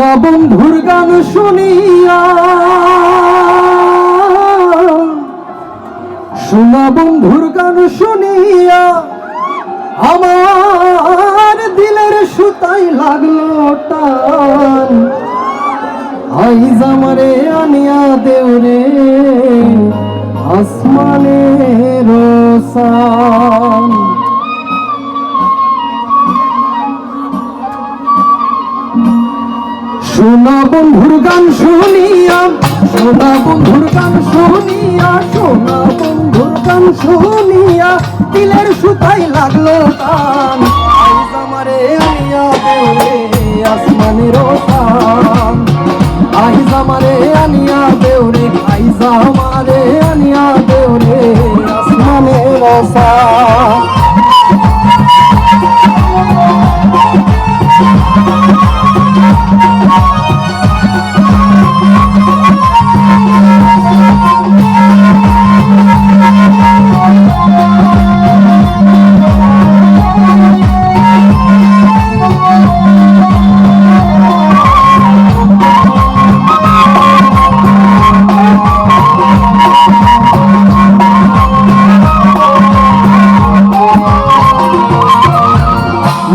সোনা বন্ধুর গান শুনিয়া। সোনা বন্ধুর গান শুনিয়া আমার দিলের সুতাই লাগল টান। আইজ আমারে আনিয়া দেউরে আসমানে রোসান সোনা বন্ধুর গান শুনিয়া, শোনা বন্ধুর গান শুনিয়া, শোনা বন্ধুর গান শুনিয়া, দিলের সুতাই লাগল আইজ আমারে আনিয়া দেওরে আসমানের আইজ আমারে আনিয়া দেওরে আইজ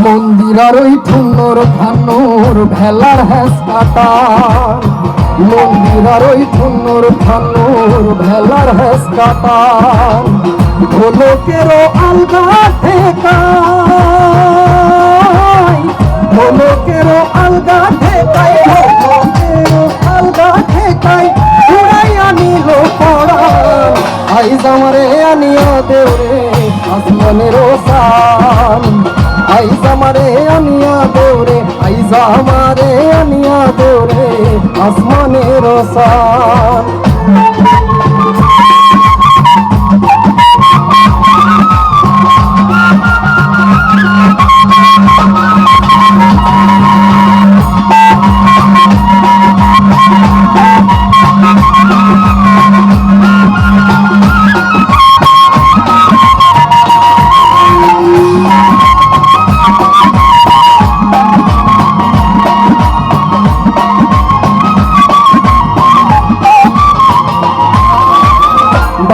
মন্দির আর ওই থান্নর ভেলার হ্যাস কাটার মন্দির আর ওই থান্নর ভেলার হ্যাস কাটার ঢোলকেরও আলগা ঠেকায়। ঢোলকেরও আলগা ঢোলকেরও আলগা ঠেকায়। উড়াই আনিল পড়ান আইজ আমারে আনিয়া দেওরে আসমানের সান। আইজ আমারে আনিয়া দেওরে আসমানের সান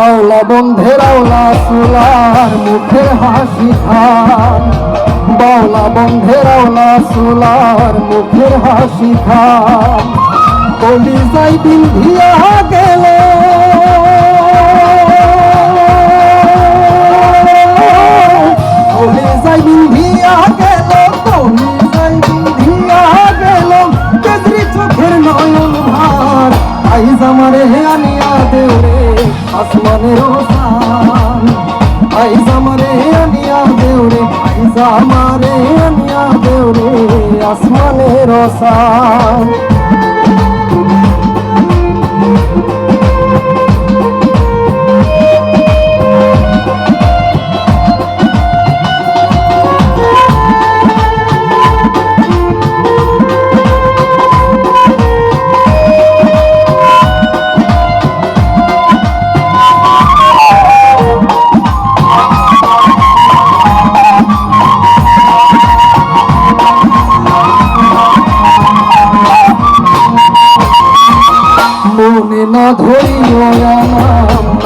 বাউলা বন্ধের আওলা সুলার মুখের হাসি খান। বাউলা বন্ধের আওলা সুলার মুখের হাসি খান। কলি যাই যাই বিন্ধিয়া গেল, কলি আমারে আনিয়া দেওরে আসমানের সান আইসা মারে আনিয়া দেউরে আইসা মারে আনিয়া দেউরে আসমানের সান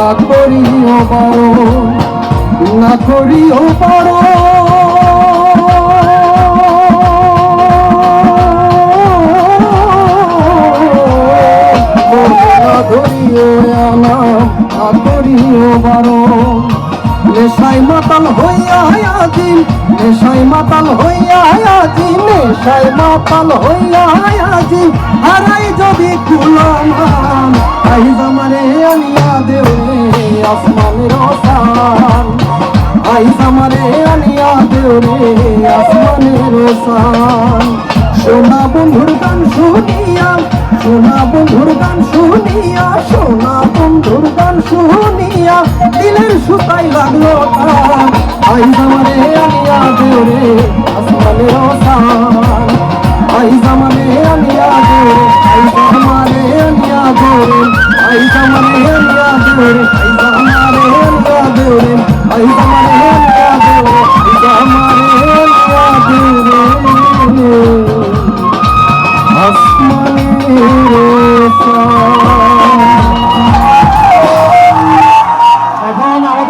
না করিও পারো না করিও পারো। ধরিও আনা না করিও বারণ নেশাই মাতাল হইয়া আজিম নেশাই মাতাল হইয়া আজিম নেশাই মাতাল হইয়া আজিম হারাই যদি কুলাম আইজ আমারে আনিয়া দেওরে আসমানের সান আইজ আমারে আনিয়া দেওরে আসমানের সান সোনা বন্ধুর গান শুনিয়া, সোনা বন্ধুর গান শুনিয়া, সোনা বন্ধুর গান শুনিয়া দিলের সুতাই লাগল গান আইজ আমারে আনিয়া দেওরে আসমানের সান আইজ আমারে আনিয়া দেওরে আইজ আমারে আনিয়া দেওরে আইজ আমারে আনিয়া দেওরে